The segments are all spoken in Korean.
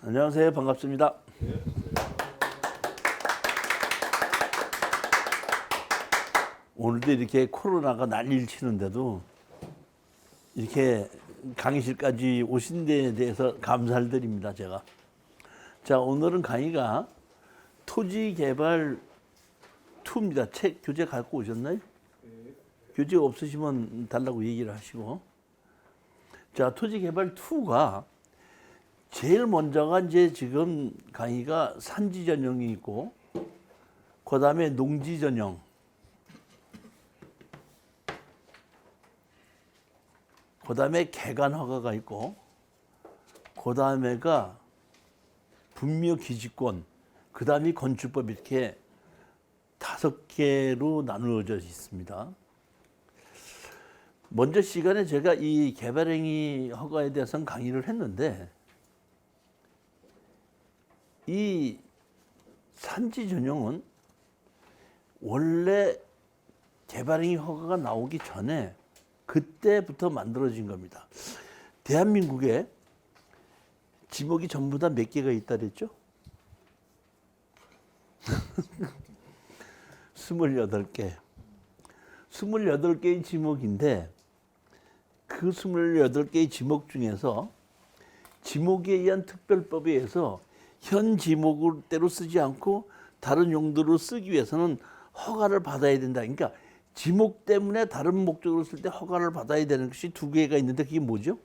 안녕하세요. 반갑습니다. 오늘도 이렇게 코로나가 난리를 치는데도 이렇게 강의실까지 오신 데에 대해서 감사를 드립니다. 제가. 자, 오늘은 강의가 토지 개발 2입니다. 책 교재 갖고 오셨나요? 교재 없으시면 달라고 얘기를 하시고. 자, 토지 개발 2가 제일 먼저가 이제 지금 강의가 산지 전형이 있고, 그 다음에 농지 전형, 그 다음에 개간 허가가 있고, 그 다음에가 분묘 기지권, 그 다음이 건축법 이렇게 다섯 개로 나누어져 있습니다. 먼저 시간에 제가 이 개발행위 허가에 대해서는 강의를 했는데, 이 산지 전형은 원래 개발행위 허가가 나오기 전에 그때부터 만들어진 겁니다. 대한민국에 지목이 전부 다 몇 개가 있다 그랬죠? 28개. 28개의 지목인데 그 28개의 지목 중에서 지목에 의한 특별법에 의해서 현 지목대로 쓰지 않고 다른 용도로 쓰기 위해서는 허가를 받아야 된다. 그러니까 지목 때문에 다른 목적으로 쓸 때 허가를 받아야 되는 것이 두 개가 있는데 그게 뭐죠?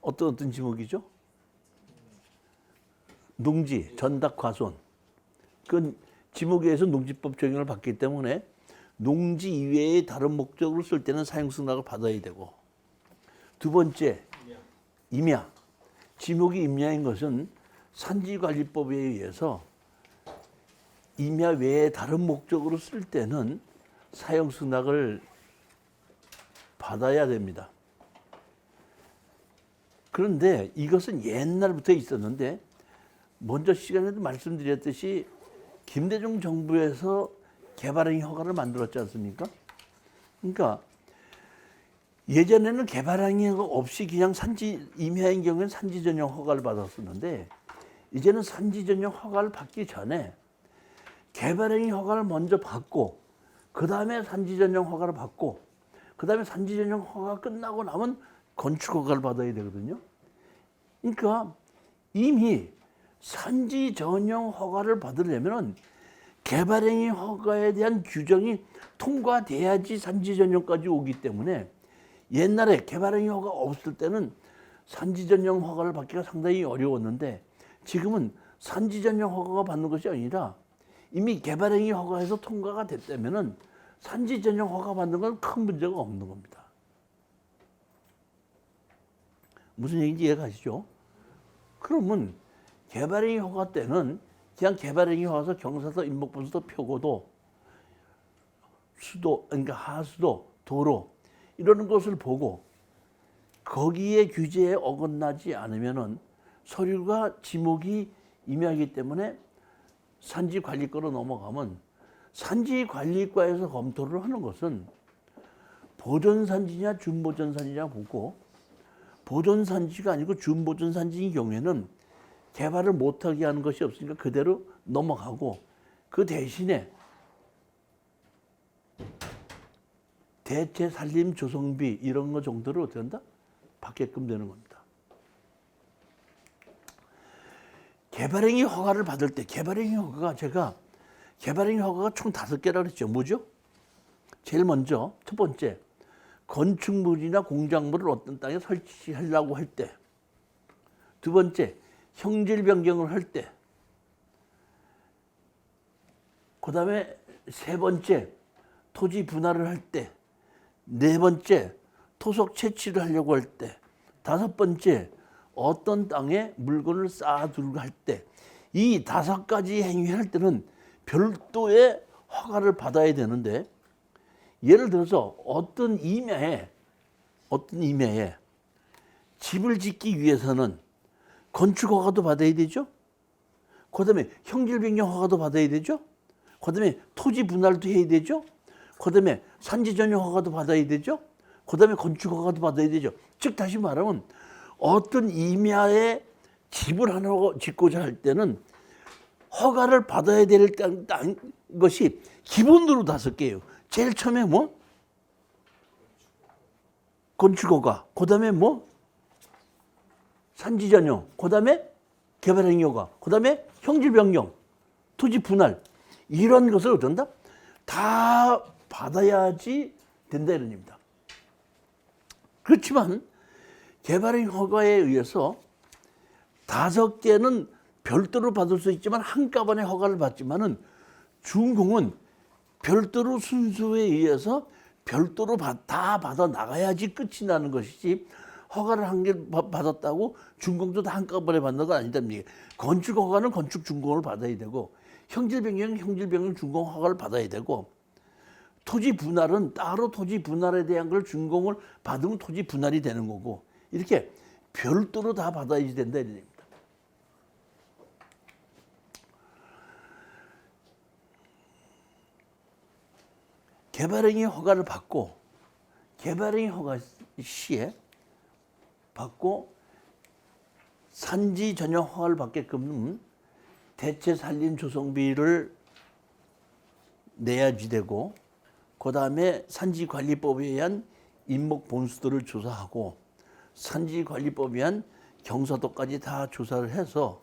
어떤 어떤 지목이죠? 농지, 전답, 과손. 그 지목에 의해서 농지법 적용을 받기 때문에 농지 이외의 다른 목적으로 쓸 때는 사용 승낙을 받아야 되고 두 번째 임야. 지목이 임야인 것은 산지관리법에 의해서 임야 외에 다른 목적으로 쓸 때는 사용 승낙을 받아야 됩니다. 그런데 이것은 옛날부터 있었는데 먼저 시간에도 말씀드렸듯이 김대중 정부에서 개발행위 허가를 만들었지 않습니까? 그러니까 예전에는 개발행위 허가 없이 그냥 산지 임야인 경우에는 산지 전용 허가를 받았었는데 이제는 산지 전용 허가를 받기 전에 개발행위 허가를 먼저 받고 그 다음에 산지 전용 허가를 받고 그 다음에 산지 전용 허가가 끝나고 나면 건축 허가를 받아야 되거든요. 그러니까 이미 산지 전용 허가를 받으려면 개발행위 허가에 대한 규정이 통과돼야지 산지 전용까지 오기 때문에 옛날에 개발행위 허가 없을 때는 산지 전용 허가를 받기가 상당히 어려웠는데 지금은 산지 전용 허가가 받는 것이 아니라 이미 개발행위 허가에서 통과가 됐다면은 산지 전용 허가 받는 건 큰 문제가 없는 겁니다. 무슨 얘기인지 이해 가시죠? 그러면 개발행위 허가 때는 그냥 개발행위 허가서 경사도 인목분수도 표고도 수도 그러니까 하수도 도로 이러는 것을 보고 거기에 규제에 어긋나지 않으면은 서류가 지목이 임야이기 때문에 산지 관리과로 넘어가면 산지 관리과에서 검토를 하는 것은 보존 산지냐 준보존 산지냐 보고 보존 산지가 아니고 준보존 산지인 경우에는 개발을 못하게 하는 것이 없으니까 그대로 넘어가고 그 대신에 대체 살림 조성비 이런 거 정도로 어떻게 한다? 받게끔 되는 겁니다. 개발행위 허가를 받을 때 개발행위 허가가 제가 개발행위 허가가 총 다섯 개라 그랬죠. 뭐죠? 제일 먼저 첫 번째 건축물이나 공작물을 어떤 땅에 설치하려고 할 때. 두 번째 형질 변경을 할 때. 그다음에 세 번째 토지 분할을 할 때. 네 번째 토속 채취를 하려고 할 때. 다섯 번째 어떤 땅에 물건을 쌓아두고 할 때. 이 다섯 가지 행위할 때는 별도의 허가를 받아야 되는데 예를 들어서 어떤 임야에 어떤 임야에 집을 짓기 위해서는 건축 허가도 받아야 되죠. 그다음에 형질 변경 허가도 받아야 되죠. 그다음에 토지 분할도 해야 되죠. 그 다음에 산지 전용 허가도 받아야 되죠. 그 다음에 건축 허가도 받아야 되죠. 즉 다시 말하면 어떤 임야에 집을 하나 짓고자 할 때는 허가를 받아야 될 것이 기본으로 다섯 개예요. 제일 처음에 뭐? 건축허가. 그 다음에 뭐? 산지 전용. 그 다음에 개발 행위 허가. 그 다음에 형질 변경. 토지 분할. 이런 것을 어떤다? 다 받아야지 된다 이런 얘기입니다. 그렇지만 개발행 허가에 의해서 다섯 개는 별도로 받을 수 있지만 한꺼번에 허가를 받지만은 준공은 별도로 순서에 의해서 별도로 받- 다 받아 나가야지 끝이 나는 것이지 허가를 한 개 받았다고 준공도 다 한꺼번에 받는 건 얘기. 건축 허가는 건축 준공을 받아야 되고 형질 변경 형질 변경 준공 허가를 받아야 되고 토지 분할은 따로 토지 분할에 대한 걸 준공을 받으면 토지 분할이 되는 거고 이렇게 별도로 다 받아야지 된다 이런 얘기입니다. 개발행위 허가를 받고 개발행위 허가 시에 받고 산지 전용 허가를 받게끔 대체 산림 조성비를 내야지 되고 그 다음에 산지관리법에 의한 인목 본수도를 조사하고 산지관리법에 의한 경사도까지 다 조사를 해서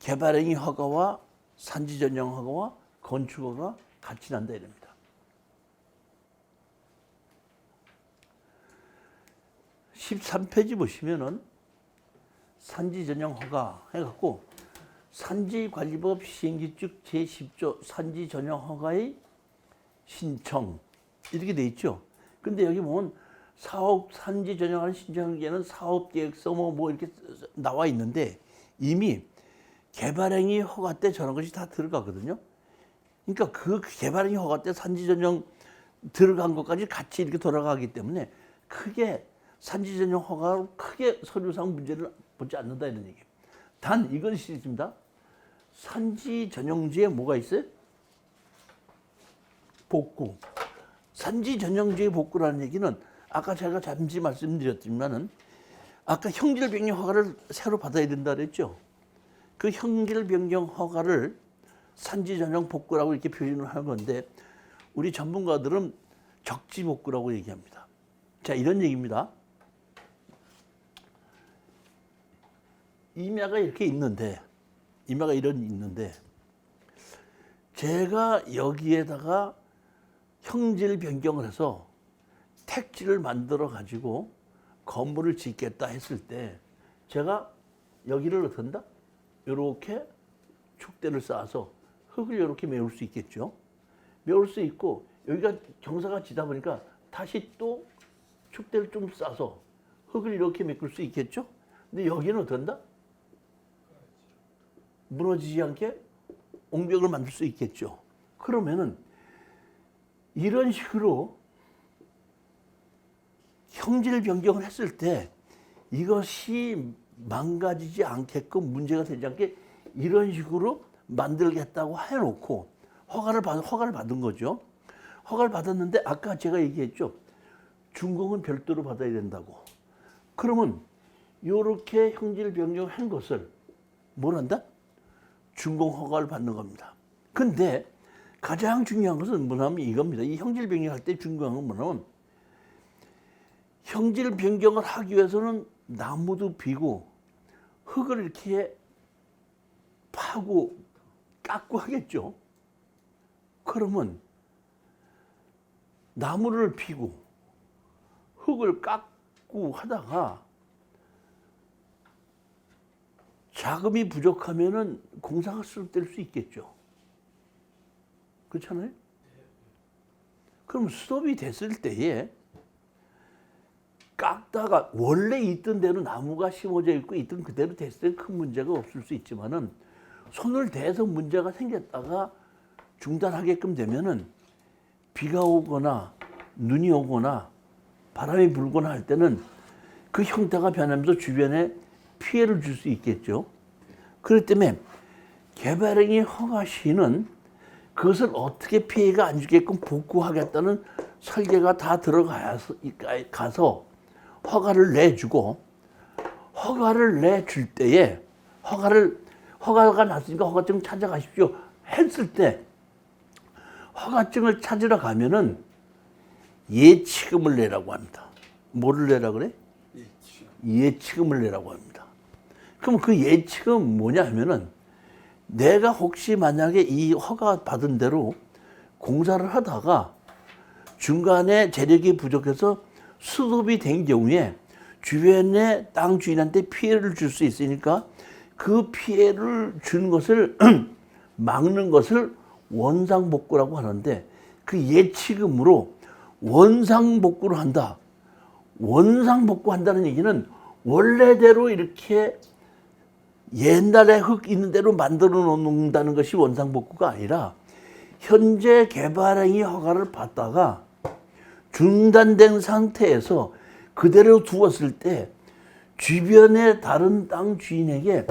개발행위 허가와 산지 전용 허가와 건축 허가 같이 난다 이럽니다. 십삼 페이지 보시면은 산지 전용 허가 해갖고 산지관리법 시행규칙 제10조 산지 전용 허가의 신청 이렇게 돼 있죠. 근데 여기 보면 사업 산지 전용하는 신청에는 사업 계획서 뭐, 뭐 이렇게 나와 있는데 이미 개발행위 허가 때 저런 것이 다 들어가거든요. 그러니까 그 개발행위 허가 때 산지 전용 들어간 것까지 같이 이렇게 돌아가기 때문에 크게 산지 전용 허가로 크게 서류상 문제를 보지 않는다 이런 얘기예요. 단 이건 실입니다. 산지 전용지에 뭐가 있어요? 복구. 산지 전용지의 복구라는 얘기는 아까 제가 잠시 말씀드렸지만은 아까 형질 변경 허가를 새로 받아야 된다 그랬죠. 그 형질 변경 허가를 산지 전용 복구라고 이렇게 표현을 하는 건데 우리 전문가들은 적지 복구라고 얘기합니다. 자, 이런 얘기입니다. 임야가 이렇게 있는데 임야가 이런 있는데 제가 여기에다가 형질 변경을 해서 택지를 만들어 가지고 건물을 짓겠다 했을 때 제가 여기를 어떤다? 이렇게 축대를 쌓아서 흙을 이렇게 메울 수 있겠죠. 메울 수 있고 여기가 경사가 지다 보니까 다시 또 축대를 좀 싸서 흙을 이렇게 메꿀 수 있겠죠. 근데 여기는 어떤다? 무너지지 않게 옹벽을 만들 수 있겠죠. 그러면은 이런 식으로 형질 변경을 했을 때 이것이 망가지지 않게끔 문제가 되지 않게 이런 식으로 만들겠다고 해놓고 허가를 받 허가를 받은 거죠. 허가를 받았는데 아까 제가 얘기했죠. 준공은 별도로 받아야 된다고. 그러면 이렇게 형질 변경한 것을 뭐란다? 준공 허가를 받는 겁니다. 근데 가장 중요한 것은 뭐냐면 이겁니다. 이 형질 변경할 때 중요한 건 뭐냐면 형질 변경을 하기 위해서는 나무도 비고 흙을 이렇게 파고 깎고 하겠죠. 그러면 나무를 피고 흙을 깎고 하다가 자금이 부족하면은 공사가 수립될 수 있겠죠. 그렇잖아요? 그럼 수업이 됐을 때에 깎다가 원래 있던 대로 나무가 심어져 있고 있던 그대로 됐을 때 큰 문제가 없을 수 있지만은 손을 대서 문제가 생겼다가 중단하게끔 되면은 비가 오거나 눈이 오거나 바람이 불거나 할 때는 그 형태가 변하면서 주변에 피해를 줄 수 있겠죠. 그렇기 때문에 개발행위 허가 시는 그것을 어떻게 피해가 안 주게끔 복구하겠다는 설계가 다 들어가서 가서 허가를 내주고 허가를 내줄 때에 허가를 허가가 났으니까 허가증 찾아가십시오 했을 때 허가증을 찾으러 가면은 예치금을 내라고 합니다. 뭐를 내라 그래? 예치금을 내라고 합니다. 그럼 그 예치금 뭐냐 하면은 내가 혹시 만약에 이 허가 받은 대로 공사를 하다가 중간에 재력이 부족해서 수습이 된 경우에 주변의 땅 주인한테 피해를 줄 수 있으니까 그 피해를 준 것을 막는 것을 원상복구라고 하는데 그 예치금으로 원상복구를 한다. 원상복구한다는 얘기는 원래대로 이렇게 옛날에 흙 있는 대로 만들어 놓는다는 것이 원상복구가 아니라 현재 개발행위 허가를 받다가 중단된 상태에서 그대로 두었을 때 주변의 다른 땅 주인에게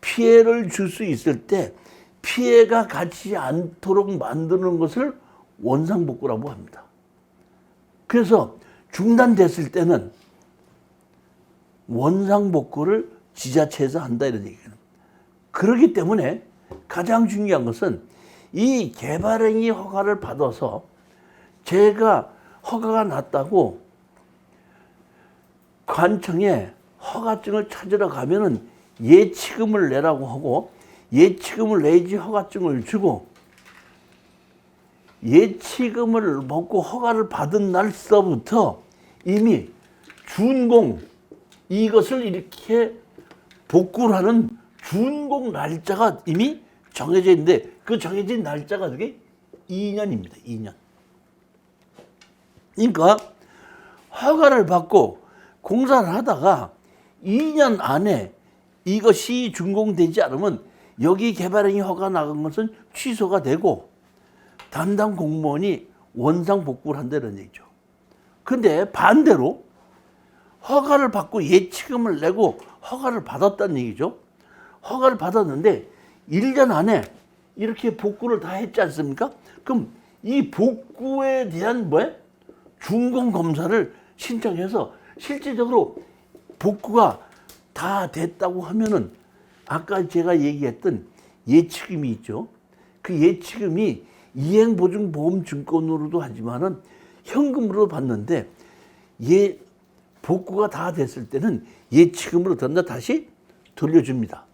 피해를 줄 수 있을 때 피해가 가지 않도록 만드는 것을 원상복구라고 합니다. 그래서 중단됐을 때는 원상복구를 지자체에서 한다 이런 얘기예요. 그렇기 때문에 가장 중요한 것은 이 개발행위 허가를 받아서 제가 허가가 났다고 관청에 허가증을 찾으러 가면은 예치금을 내라고 하고 예치금을 내지 허가증을 주고 예치금을 먹고 허가를 받은 날서부터 이미 준공 이것을 이렇게 복구를 하는 준공 날짜가 이미 정해져 있는데 그 정해진 날짜가 그게 2년입니다. 2년. 그러니까 허가를 받고 공사를 하다가 2년 안에 이것이 준공되지 않으면 여기 개발행위 허가 나간 것은 취소가 되고 담당 공무원이 원상 복구를 한다는 얘기죠. 근데 반대로 허가를 받고 예치금을 내고 허가를 받았다는 얘기죠. 허가를 받았는데 1년 안에 이렇게 복구를 다 했지 않습니까? 그럼 이 복구에 대한 뭐에 준공 검사를 신청해서 실질적으로 복구가 다 됐다고 하면은 아까 제가 얘기했던 예치금이 있죠. 그 예치금이 이행보증보험증권으로도 하지만은 현금으로 받는데 예 복구가 다 됐을 때는 예치금으로 던다 다시 돌려줍니다.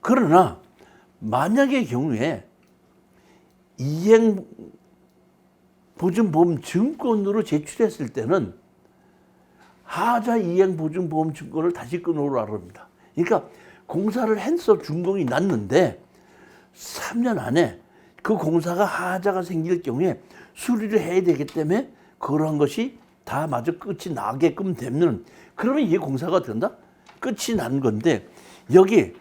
그러나 만약의 경우에 이행 보증보험 증권으로 제출했을 때는 하자 이행 보증보험 증권을 다시 끊어오라 합니다. 그러니까 공사를 해서 준공이 났는데 3년 안에 그 공사가 하자가 생길 경우에 수리를 해야 되기 때문에 그러한 것이 다 마저 끝이 나게끔 되면 그러면 이게 공사가 된다? 끝이 난 건데 여기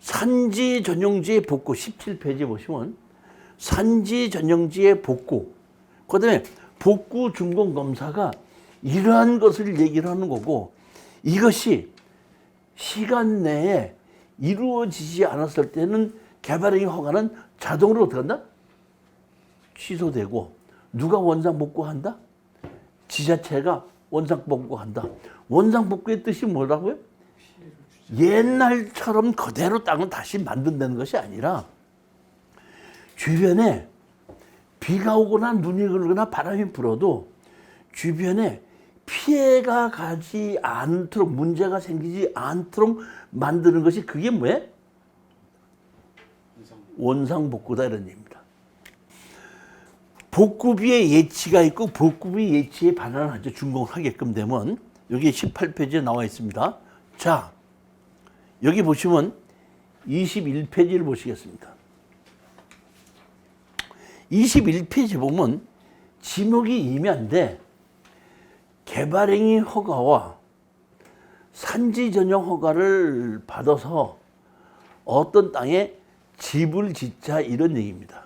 산지 전용지의 복구 17페이지 보시면 산지 전용지의 복구 그 다음에 복구 준공 검사가 이러한 것을 얘기를 하는 거고 이것이 시간 내에 이루어지지 않았을 때는 개발행위 허가는 자동으로 어떻게 한다? 취소되고 누가 원상 복구한다? 지자체가 원상 복구한다. 원상 복구의 뜻이 뭐라고요? 옛날처럼 그대로 땅을 다시 만든다는 것이 아니라 주변에 비가 오거나 눈이 그러거나 바람이 불어도 주변에 피해가 가지 않도록 문제가 생기지 않도록 만드는 것이 그게 뭐예요? 원상복구다 이런 얘기입니다. 복구비의 예치가 있고 복구비 예치에 반환하죠. 준공을 하게끔 되면 여기 18페이지에 나와 있습니다. 자, 여기 보시면 21페이지를 보시겠습니다. 21페이지 보면 지목이 임야인데 개발행위 허가와 산지 전용 허가를 받아서 어떤 땅에 집을 짓자 이런 얘기입니다.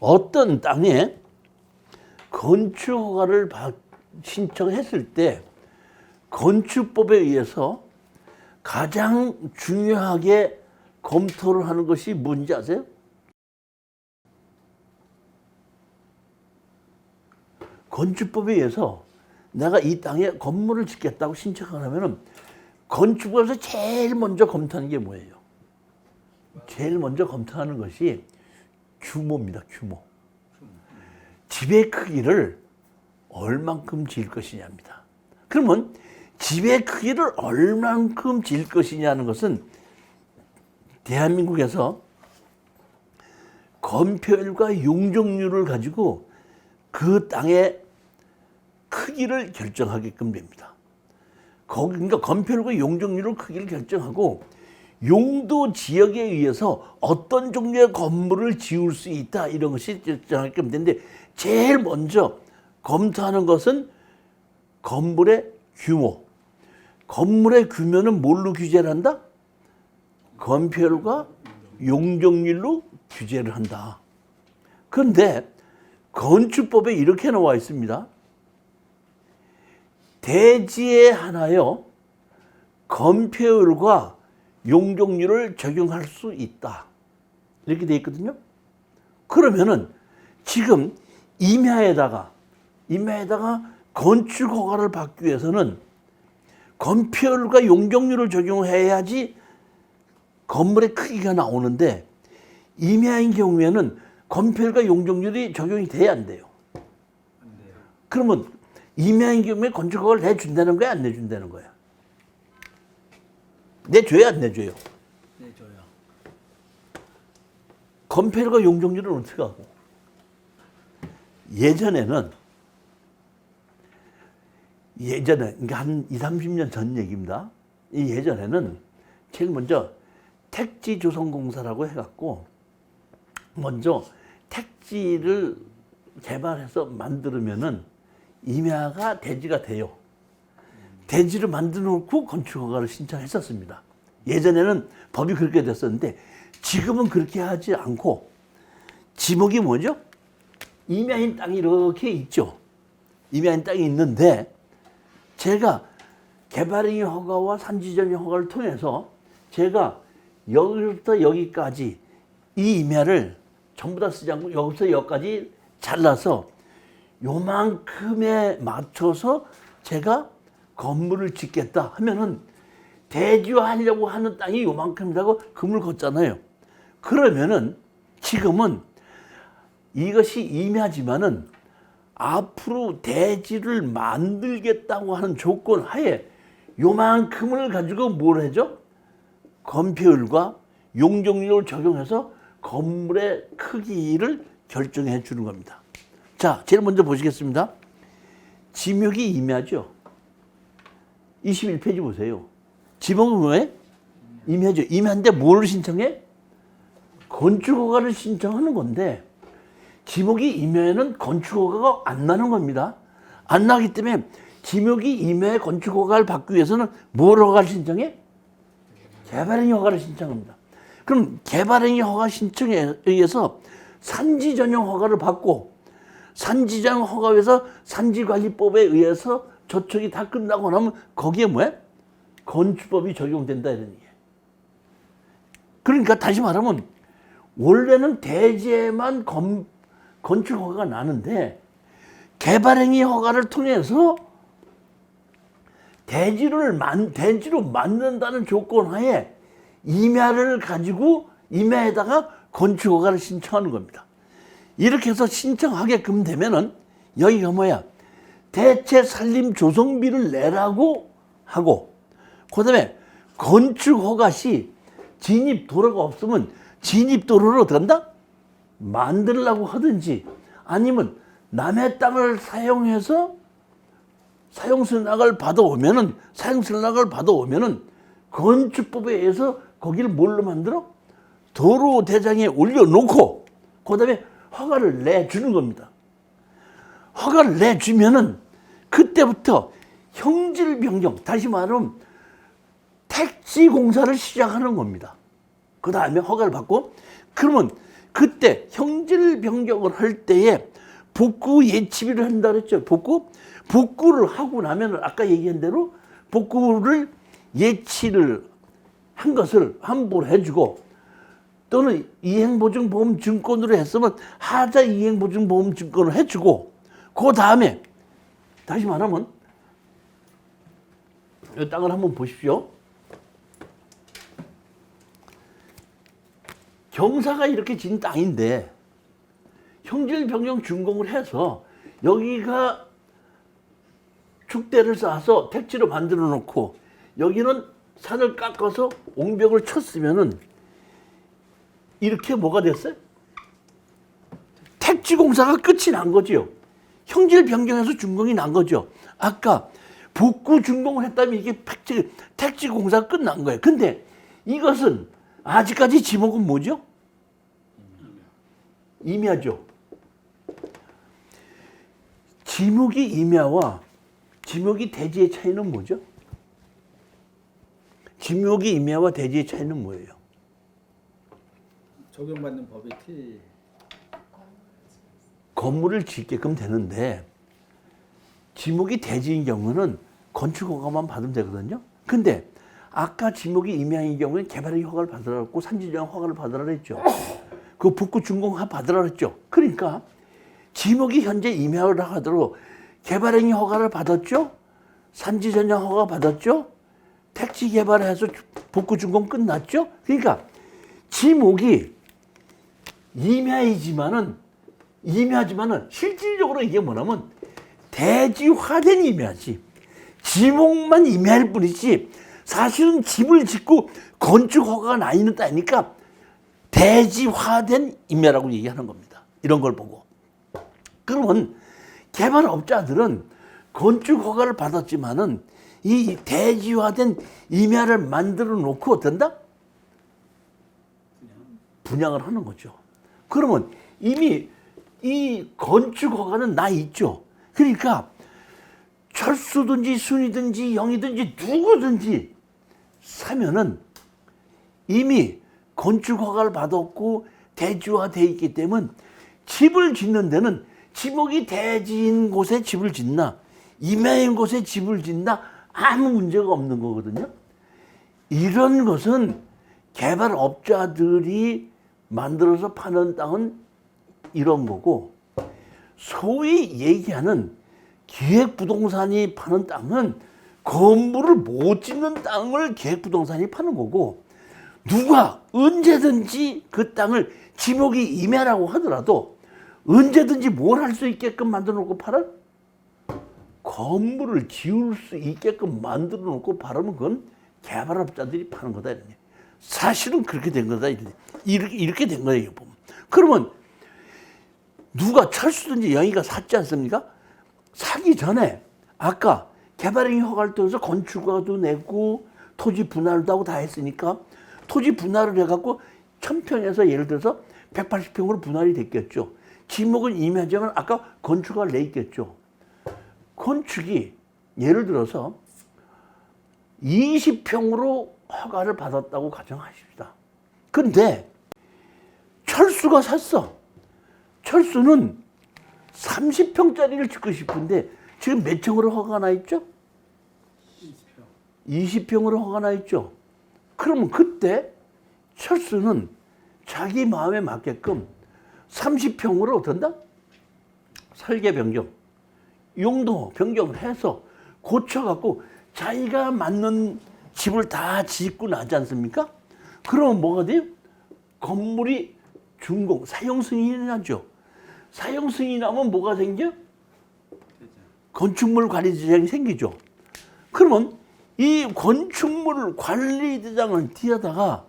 어떤 땅에 건축 허가를 받- 신청했을 때 건축법에 의해서 가장 중요하게 검토를 하는 것이 뭔지 아세요? 건축법에 의해서 내가 이 땅에 건물을 짓겠다고 신청을 하면은 건축부에서 제일 먼저 검토하는 게 뭐예요? 제일 먼저 검토하는 것이 규모입니다. 규모. 집의 크기를 얼만큼 지을 것이냐입니다. 그러면 집의 크기를 얼만큼 지을 것이냐는 것은 대한민국에서 건폐율과 용적률을 가지고 그 땅의 크기를 결정하게끔 됩니다. 거기 그러니까 건폐율과 용적률을 크기를 결정하고 용도 지역에 의해서 어떤 종류의 건물을 지을 수 있다 이런 것이 결정하게끔 되는데 제일 먼저 검토하는 것은 건물의 규모. 건물의 규모는 뭘로 규제를 한다? 건폐율과 용적률로 규제를 한다. 그런데 건축법에 이렇게 나와 있습니다. 대지에 하나여 건폐율과 용적률을 적용할 수 있다. 이렇게 돼 있거든요. 그러면은 지금 임야에다가 임야에다가 건축 허가를 받기 위해서는 건폐율과 용적률을 적용해야지 건물의 크기가 나오는데 임야인 경우에는 건폐율과 용적률이 적용이 돼야 안 돼요. 그러면 임야인 경우에 건축 허가를 내준다는 거야, 안 내준다는 거야? 내줘야 안 내줘요? 내줘요. 건폐율과 용적률은 어떻게 하고? 예전에는 예전에 그러니까 한 2, 30년 전 얘기입니다. 이 예전에는 제일 먼저 택지 조성 공사라고 해 갖고 먼저 택지를 개발해서 만들면은 임야가 대지가 돼요. 대지를 만들어 놓고 건축허가를 신청했었습니다. 예전에는 법이 그렇게 됐었는데 지금은 그렇게 하지 않고 지목이 뭐죠? 임야인 땅이 이렇게 있죠. 임야인 땅이 있는데 제가 개발행위 허가와 산지전용 허가를 통해서 제가 여기부터 여기까지 이 임야를 전부 다 쓰지 않고 여기서 여기까지 잘라서 요만큼에 맞춰서 제가 건물을 짓겠다 하면은 대지화하려고 하는 땅이 요만큼이라고 금을 걷잖아요. 그러면은 지금은 이것이 임야지만은 앞으로 대지를 만들겠다고 하는 조건 하에 요만큼을 가지고 뭘 해줘? 건폐율과 용적률을 적용해서 건물의 크기를 결정해 주는 겁니다. 자, 제일 먼저 보시겠습니다. 지목이 임야죠. 21페이지 보세요. 뭐예요? 임야죠. 임야인데 뭘 신청해? 건축허가를 신청하는 건데 지목이 임야에는 건축허가가 안 나는 겁니다. 안 나기 때문에 지목이 임야에 건축허가를 받기 위해서는 뭘 허가를 신청해? 개발행위 허가를 신청합니다. 그럼 개발행위 허가 신청에 의해서 산지 전용 허가를 받고 산지 전용 허가에서 산지관리법에 의해서 저촉이 다 끝나고 나면 거기에 뭐야? 건축법이 적용된다 이런 얘기예요. 그러니까 다시 말하면 원래는 대지에만 건, 건축 허가가 나는데 개발행위 허가를 통해서 대지를 만, 대지로 만든다는 조건 하에 임야를 가지고 임야에다가 건축 허가를 신청하는 겁니다. 이렇게 해서 신청하게끔 되면은 여기가 뭐야? 대체 살림 조성비를 내라고 하고 그 다음에 건축 허가 시 진입 도로가 없으면 진입 도로를 어떻게 한다? 만들려고 하든지 아니면 남의 땅을 사용해서 사용승낙을 받아오면은 사용승낙을 받아오면은 건축법에 의해서 거기를 뭘로 만들어? 도로 대장에 올려놓고 그 다음에 허가를 내주는 겁니다. 허가를 내주면은 그때부터 형질 변경 다시 말하면 택지 공사를 시작하는 겁니다. 그 다음에 허가를 받고 그러면 그때 형질 변경을 할 때에 복구 예치비를 한다 그랬죠. 복구 복구를 하고 나면 아까 얘기한 대로 복구를 예치를 한 것을 환불 해주고 또는 이행보증보험 증권으로 했으면 하자 이행보증보험 증권을 해주고 그 다음에 다시 말하면 이 땅을 한번 보십시오. 경사가 이렇게 진 땅인데 형질 변경 준공을 해서 여기가 축대를 쌓아서 택지로 만들어 놓고 여기는 산을 깎아서 옹벽을 쳤으면은 이렇게 뭐가 됐어요? 택지 공사가 끝이 난 거지요. 형질 변경해서 준공이 난 거죠. 아까 복구 준공을 했다면 이게 택지, 택지 공사가 끝난 거예요. 근데 이것은 아직까지 지목은 뭐죠? 임야죠. 지목이 임야와 지목이 대지의 차이는 뭐죠? 지목이 임야와 대지의 차이는 뭐예요? 적용받는 법이 틀. 건물을 짓게끔 되는데 지목이 대지인 경우는 건축 허가만 받으면 되거든요. 근데 아까 지목이 임야인 경우는 개발의 허가를 받으라 했고 산지정 허가를 받으라 했죠. 그 북구 준공 받으라 했죠. 그러니까 지목이 현재 임야를 하도록 개발행위 허가를 받았죠. 산지 전용 허가 받았죠. 택지 개발해서 북구 준공 끝났죠. 그러니까 지목이 임야이지만은 임야지만은 실질적으로 이게 뭐냐면 대지화된 임야지 지목만 임야일 뿐이지 사실은 집을 짓고 건축 허가가 나 있는 땅이니까 대지화된 임야라고 얘기하는 겁니다. 이런 걸 보고 그러면 개발업자들은 건축 허가를 받았지만은 이 대지화된 임야를 만들어 놓고 어떤다? 분양을 하는 거죠. 그러면 이미 이 건축 허가는 나 있죠. 그러니까 철수든지 순이든지 영이든지 누구든지 사면은 이미 건축 허가를 받았고 대지화돼 있기 때문에 집을 짓는 데는 지목이 대지인 곳에 집을 짓나 임야인 곳에 집을 짓나 아무 문제가 없는 거거든요. 이런 것은 개발업자들이 만들어서 파는 땅은 이런 거고 소위 얘기하는 기획부동산이 파는 땅은 건물을 못 짓는 땅을 기획부동산이 파는 거고 누가 언제든지 그 땅을 지목이 임야라고 하더라도 언제든지 뭘 할 수 있게끔 만들어 놓고 팔아? 건물을 지을 수 있게끔 만들어 놓고 팔으면 그건 개발업자들이 파는 거다. 사실은 그렇게 된 거다. 이렇게, 이렇게 된 거예요. 그러면 누가 철수든지 영희가 샀지 않습니까? 사기 전에 아까 개발행위 허가를 통해서 건축허가도 내고 토지 분할도 하고 다 했으니까 토지 분할을 해갖고 천평에서 예를 들어서 180평으로 분할이 됐겠죠. 지목은 임야지만 아까 건축허가를 내 있겠죠. 건축이 예를 들어서 20평으로 허가를 받았다고 가정하십시다. 근데 철수가 샀어. 철수는 30평짜리를 짓고 싶은데 지금 몇 평으로 허가가 나 있죠? 20평. 20평으로 허가 나 있죠. 그러면 그때 철수는 자기 마음에 맞게끔 30평으로 어떤다? 설계 변경, 용도 변경을 해서 고쳐갖고 자기가 맞는 집을 다 짓고 나지 않습니까? 그러면 뭐가 돼요? 건물이 준공, 사용 승인이 나죠. 사용 승인이 나면 뭐가 생겨? 건축물 관리대장이 생기죠. 그러면 이 건축물 관리대장을 뒤에다가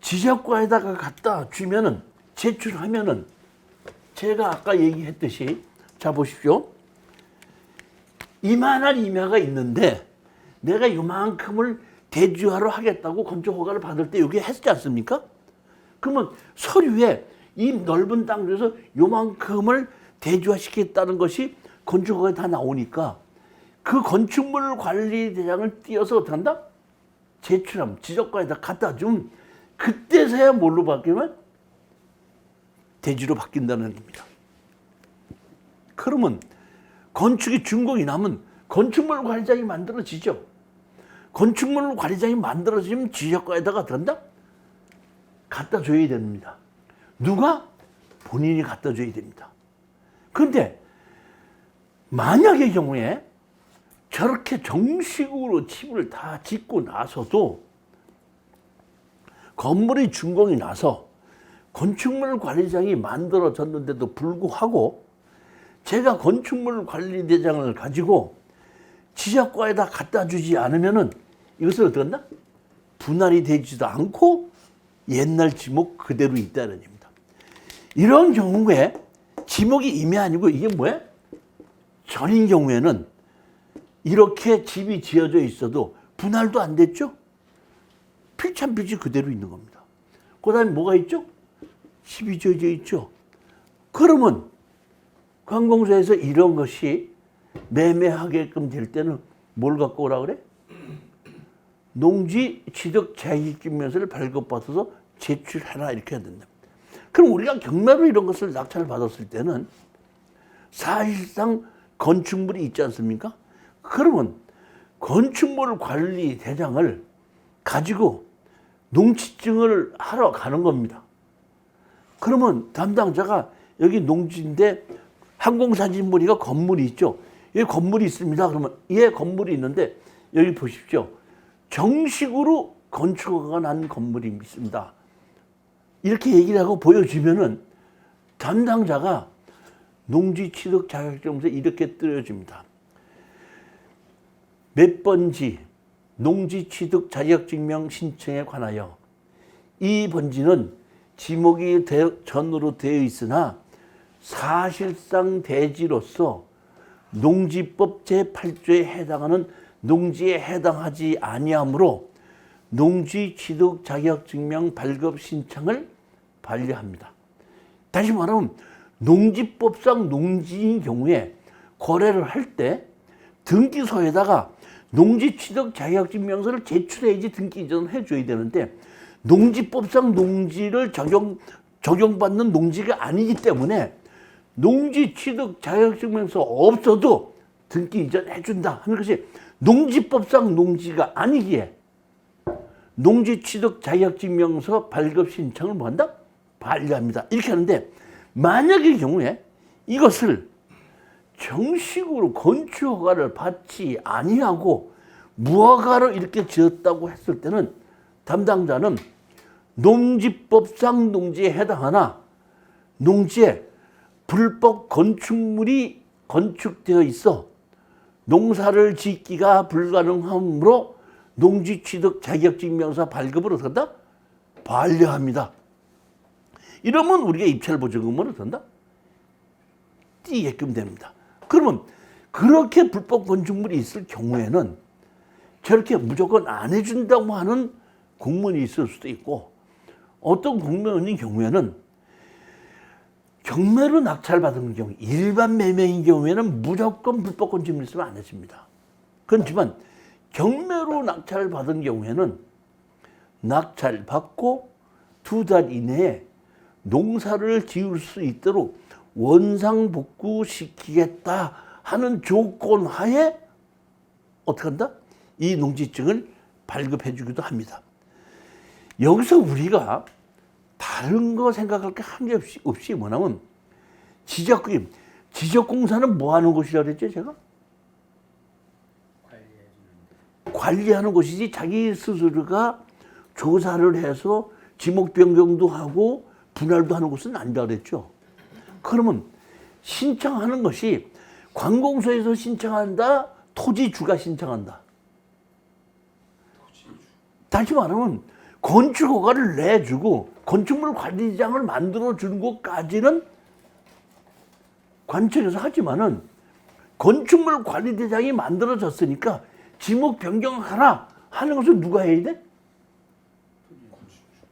지적과에다가 갖다 주면은 제출하면은 제가 아까 얘기했듯이 자 보십시오. 이만한 임야가 있는데 내가 이만큼을 대주화로 하겠다고 건축 허가를 받을 때 여기 했지 않습니까? 그러면 서류에 이 넓은 땅 중에서 요만큼을 대주화시켰다는 것이 건축허가에 다 나오니까 그 건축물 관리 대장을 띄어서 어떻게 한다? 제출함, 지적과에다 갖다 좀 그때서야 뭘로 바뀌면 대지로 바뀐다는 겁니다. 그러면 건축이 준공이 나면 건축물 관리장이 만들어지죠. 건축물 관리장이 만들어지면 지적과에다가 든다? 갖다 줘야 됩니다. 누가? 본인이 갖다 줘야 됩니다. 그런데 만약의 경우에 저렇게 정식으로 집을 다 짓고 나서도 건물이 준공이 나서 건축물 관리장이 만들어졌는데도 불구하고 제가 건축물 관리대장을 가지고 지적과에다 갖다 주지 않으면은 이것을 어떻게 한다? 분할이 되지도 않고 옛날 지목 그대로 있다는. 이런 경우에 지목이 임이 아니고 이게 뭐야? 전인 경우에는 이렇게 집이 지어져 있어도 분할도 안 됐죠? 필참필지 그대로 있는 겁니다. 그 다음에 뭐가 있죠? 집이 지어져 있죠? 그러면 관공서에서 이런 것이 매매하게끔 될 때는 뭘 갖고 오라 그래? 농지 취득 자격증명서를 발급받아서 제출해라 이렇게 해야 된다. 그럼 우리가 경매로 이런 것을 낙찰을 받았을 때는 사실상 건축물이 있지 않습니까? 그러면 건축물 관리 대장을 가지고 농지증을 하러 가는 겁니다. 그러면 담당자가 여기 농지인데 항공사진물이가 건물이 있죠. 여기 건물이 있습니다. 그러면 예 건물이 있는데 여기 보십시오. 정식으로 건축허가 난 건물이 있습니다. 이렇게 얘기를 하고 보여주면은 담당자가 농지 취득 자격증서 이렇게 뜨려줍니다. 몇 번지 농지 취득 자격증명 신청에 관하여 이 번지는 지목이 되- 전으로 되어 있으나 사실상 대지로서 농지법 제8조에 해당하는 농지에 해당하지 아니하므로 농지 취득 자격 증명 발급 신청을 반려합니다. 다시 말하면 농지법상 농지인 경우에 거래를 할 때 등기소에다가 농지 취득 자격증명서를 제출해야지 등기 이전을 해줘야 되는데 농지법상 농지를 적용 적용받는 농지가 아니기 때문에 농지 취득 자격증명서 없어도 등기 이전 해준다 하는 것이 농지법상 농지가 아니기에 농지 취득 자격증명서 발급 신청을 뭐 한다? 반려합니다. 이렇게 하는데 만약의 경우에 이것을 정식으로 건축 허가를 받지 아니하고 무허가로 이렇게 지었다고 했을 때는 담당자는 농지법상 농지에 해당하나 농지에 불법 건축물이 건축되어 있어 농사를 짓기가 불가능하므로 농지 취득 자격증명서 발급을 어떻다? 반려합니다. 이러면 우리가 입찰 보증금을 어떤다? 띄게끔 됩니다. 그러면 그렇게 불법 건축물이 있을 경우에는 저렇게 무조건 안 해준다고 하는 공무원이 있을 수도 있고 어떤 공무원인 경우에는 경매로 낙찰받은 경우 일반 매매인 경우에는 무조건 불법 건축물 있으면 안 해줍니다. 그렇지만 경매로 낙찰받은 경우에는 낙찰 받고 두 달 이내에 농사를 지을 수 있도록 원상복구시키겠다 하는 조건 하에 어떻게 한다? 이 농지증을 발급해 주기도 합니다. 여기서 우리가 다른 거 생각할 게한게 없이, 없이 뭐냐면 지적, 지적공사는 뭐 하는 곳이라 그랬죠, 제가? 관리하는 곳이지 자기 스스로가 조사를 해서 지목 변경도 하고 분할도 하는 곳은 아니라 그랬죠. 그러면 신청하는 것이 관공서에서 신청한다, 토지주가 신청한다. 다시 말하면 건축 허가를 내주고 건축물 관리장을 만들어 주는 것까지는 관청에서 하지만은 건축물 관리대장이 만들어졌으니까 지목 변경하라 하는 것을 누가 해야 돼?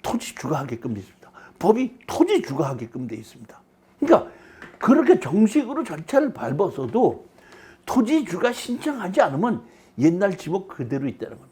토지주가 하게끔 되어 있습니다. 법이 토지주가 하게끔 되어 있습니다. 그러니까 그렇게 정식으로 절차를 밟아서도 토지주가 신청하지 않으면 옛날 지목 그대로 있다는 겁니다.